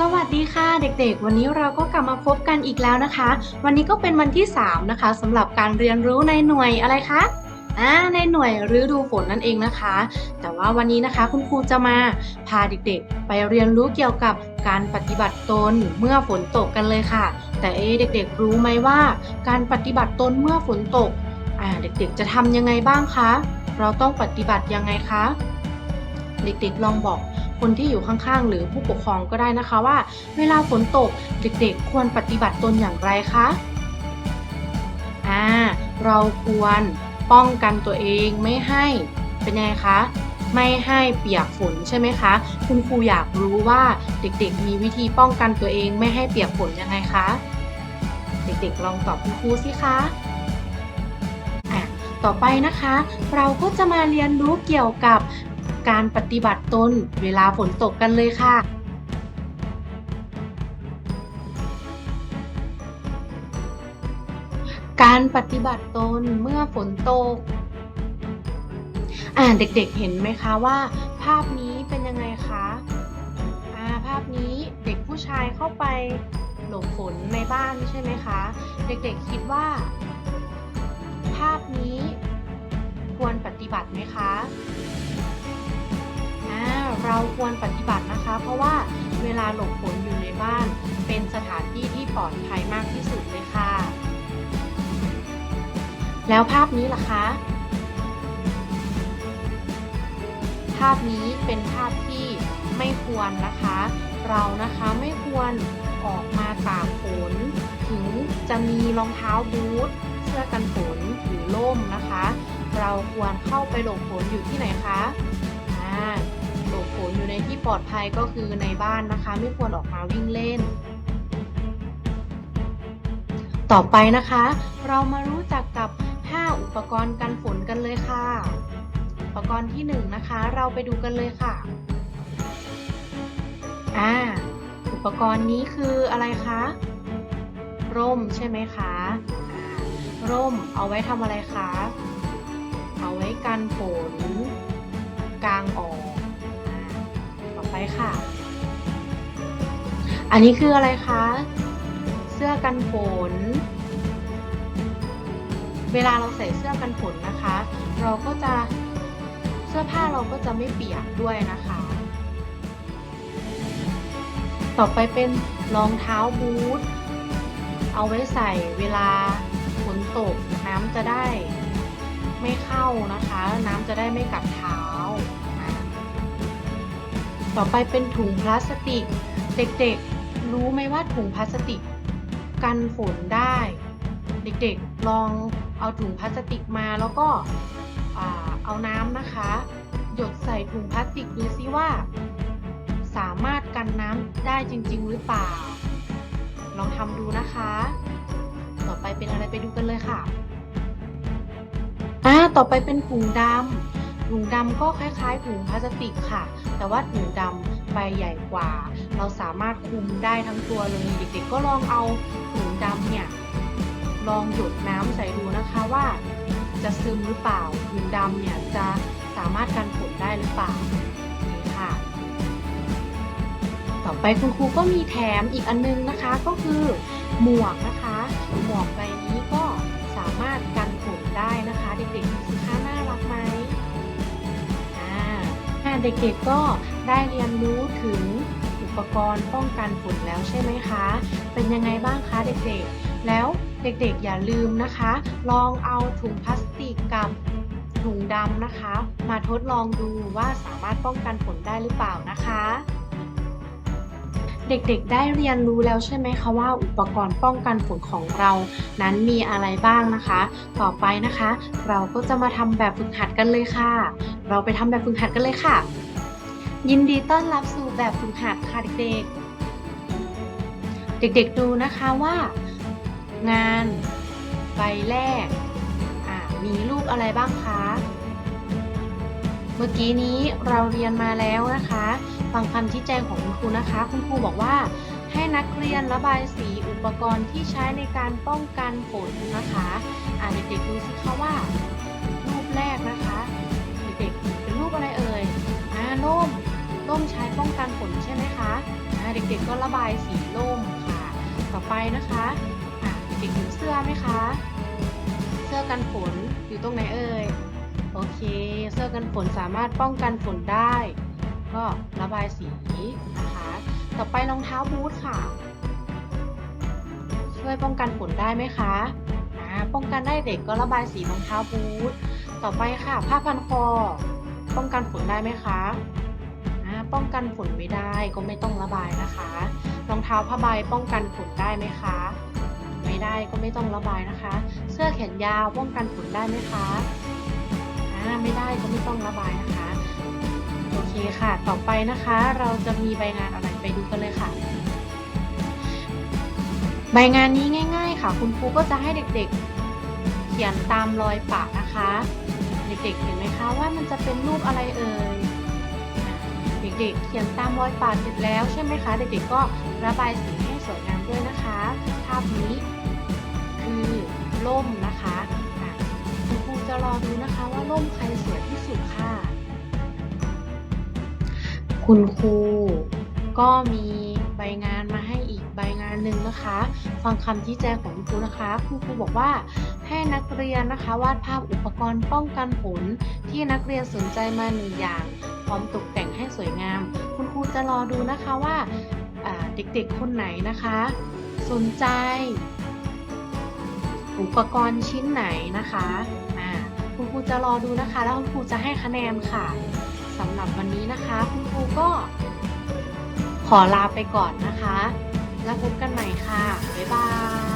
สวัสดีค่ะเด็กๆ วันนี้เราก็กลับมาพบกันอีกแล้วนะคะ วันนี้ก็เป็นวันที่ 3 นะคะสำหรับการเรียนรู้ในหน่วยอะไรคะอ่าในหน่วยฤดูฝนนั่นเองนะคะ แต่ว่าวันนี้นะคะคุณครูจะมาพาเด็กๆ ไปเรียนรู้เกี่ยวกับการปฏิบัติตนเมื่อฝนตกกันเลยค่ะ แต่เอ๊เด็กๆ รู้ไหมว่า การปฏิบัติตนเมื่อฝนตกอ่าเด็กๆ จะทำยังไงบ้างคะ เราต้องปฏิบัติยังไงคะ เด็กๆลองบอก คนที่อยู่ข้างๆ หรือผู้ปกครองก็ได้นะคะว่า เวลาฝนตกเด็กๆ ควรปฏิบัติตนอย่างไรคะอ่าเราควรป้องกันตัวเองไม่ให้เป็นไงคะไม่ให้เปียกฝนใช่ไหมคะ คุณครูอยากรู้ว่าเด็กๆ มีวิธีป้องกันตัวเองไม่ให้เปียกฝนยังไงคะ เด็กๆ ลองตอบคุณครูสิคะอะต่อไปนะคะ เราก็จะมาเรียนรู้เกี่ยวกับ การปฏิบัติตนเวลาฝนตกกันเลยค่ะการปฏิบัติตนเมื่อฝนตก อ่าเด็กๆเห็นไหมคะว่า ภาพนี้เป็นยังไงคะ อ่าภาพนี้เด็กผู้ชายเข้าไปหลบฝนในบ้านใช่ไหมคะ เด็กๆคิดว่า ภาพนี้ควรปฏิบัติไหมคะ เราควรปฏิบัตินะคะ เพราะว่าเวลาหลบฝนอยู่ในบ้าน เป็นสถานที่ที่ปลอดภัยมากที่สุดเลยค่ะ แล้วภาพนี้ล่ะคะ ภาพนี้เป็นภาพที่ไม่ควรนะคะ เรานะคะไม่ควรออกมาตากฝน ถึงจะมีรองเท้าบูทเสื้อกันฝนหรือร่มนะคะ เราควรเข้าไปหลบฝนอยู่ที่ไหนคะอ่า หลอยู่ในที่ปลอดภัยก็คือในบ้านนะคะ ไม่ควรออกมาวิ่งเล่น ต่อไปนะคะ เรามารู้จักกับ 5 อุปกรณ์กันฝนกันเลยค่ะ อุปกรณ์ที่ 1 นะคะ เราไปดูกันเลยค่ะอ่าอุปกรณ์นี้คืออะไรคะร่มใช่ไหมคะร่มเอาไว้ทำอะไรคะ เอาไว้กันฝนกลางออก ไปค่ะ อันนี้คืออะไรคะ เสื้อกันฝน เวลาเราใส่เสื้อกันฝนนะคะ เราก็จะเสื้อผ้าเราก็จะไม่เปียกด้วยนะคะ ต่อไปเป็นรองเท้าบูท เอาไว้ใส่เวลาฝนตกน้ำจะได้ไม่เข้านะคะ น้ำจะได้ไม่กัดเท้า ต่อไปเป็นถุงพลาสติก เด็กๆ รู้ไหมว่าถุงพลาสติก กันฝนได้ เด็กๆ ลองเอาถุงพลาสติกมาแล้วก็เอาน้ำนะคะ หยดใส่ถุงพลาสติกดูซิว่า สามารถกันน้ำได้จริง ๆ หรือเปล่า ลองทำดูนะคะ ต่อไปเป็นอะไรไปดูกันเลยค่ะอ่าต่อไปเป็นถุงดำ ถุงดำก็คล้ายๆถุงพลาสติกค่ะ แต่ว่าถุงดำใบใหญ่กว่า เราสามารถคลุมได้ทั้งตัวเลยเด็กๆก็ลองเอาถุงดำเนี่ยลองหยดน้ำใส่ดูนะคะว่า จะซึมหรือเปล่าถุงดำเนี่ยจะสามารถกันฝนได้หรือเปล่านี่ค่ะ ต่อไปคุณครูก็มีแถมอีกอันนึงนะคะ ก็คือหมวกนะคะ หมวกใบนี้ เด็กๆก็ได้เรียนรู้ถึงอุปกรณ์ป้องกันฝนแล้วใช่ไหมคะ เป็นยังไงบ้างคะเด็กๆ แล้วเด็กๆอย่าลืมนะคะ ลองเอาถุงพลาสติกกับถุงดำนะคะ มาทดลองดูว่าสามารถป้องกันฝนได้หรือเปล่านะคะเด็กๆ ได้เรียนรู้แล้วใช่ไหมคะว่าอุปกรณ์ป้องกันฝนของเรา นั้นมีอะไรบ้างนะคะ ต่อไปนะคะ เราก็จะมาทำแบบฝึกหัดกันเลยค่ะ เราไปทำแบบฝึกหัดกันเลยค่ะ ยินดีต้อนรับสู่แบบฝึกหัดค่ะเด็กๆ เด็กๆดูนะคะว่า งานใบแรกมีรูปอะไรบ้างคะ เมื่อกี้นี้เราเรียนมาแล้วนะคะ ฟังคำชี้แจงของคุณครูนะคะ คุณครูบอกว่าให้นักเรียนระบายสีอุปกรณ์ที่ใช้ในการป้องกันฝนนะคะ อ่าเด็กๆดูสิคะว่า รูปแรกนะคะ มร่มใช้ป้องกันฝนใช่ไหมคะเด็กๆก็ระบายสีร่มค่ะ ต่อไปนะคะเด็กๆเห็นเสื้อไหมคะ เสื้อกันฝนอยู่ตรงไหนเอ่ย โอเค เสื้อกันฝนสามารถป้องกันฝนได้ ก็ระบายสีนะคะ ต่อไปรองเท้าบูทค่ะ ช่วยป้องกันฝนได้ไหมคะป้องกันได้เด็กก็ระบายสีรองเท้าบูท ต่อไปค่ะ ผ้าพันคอ ป้องกันฝนได้ไหมคะ ป้องกันฝุ่นไม่ได้ก็ไม่ต้องระบายนะคะ รองเท้าผ้าใบป้องกันฝุ่นได้ไหมคะ ไม่ได้ก็ไม่ต้องระบายนะคะ เสื้อแขนยาวป้องกันฝุ่นได้ไหมคะไม่ได้ก็ไม่ต้องระบายนะคะ โอเคค่ะ ต่อไปนะคะ เราจะมีใบงานอะไรไปดูกันเลยค่ะ ใบงานนี้ง่าย ๆ ค่ะ คุณครูก็จะให้เด็กๆ เขียนตามรอยปากนะคะ เด็กๆเห็นไหมคะว่ามันจะเป็นรูปอะไรเอ่ย ด็กๆ เขียนตามรอยปากเสร็จแล้วใช่ไหมคะ เด็กๆก็ระบายสีให้สวยงามด้วยนะคะ ภาพนี้คือร่มนะคะคุณครูจะรอดูนะคะว่าร่มใครสวยที่สุดค่ะ คุณครูก็มีใบงานมาให้อีกใบงานหนึ่งนะคะ ฟังคำชี้แจงของคุณครูนะคะคุณครูบอกว่าให้นักเรียนนะคะ วาดภาพอุปกรณ์ป้องกันฝนที่นักเรียนสนใจมาหนึ่งอย่าง พร้อมตกแต่งให้สวยงาม คุณครูจะรอดูนะคะว่าเด็กๆคนไหนนะคะ สนใจ อุปกรณ์ชิ้นไหนนะคะคุณครูจะรอดูนะคะ แล้วคุณครูจะให้คะแนนค่ะสำหรับวันนี้นะคะ คุณครูก็ ขอลาไปก่อนนะคะ แล้วพบกันใหม่ค่ะ บ๊ายบาย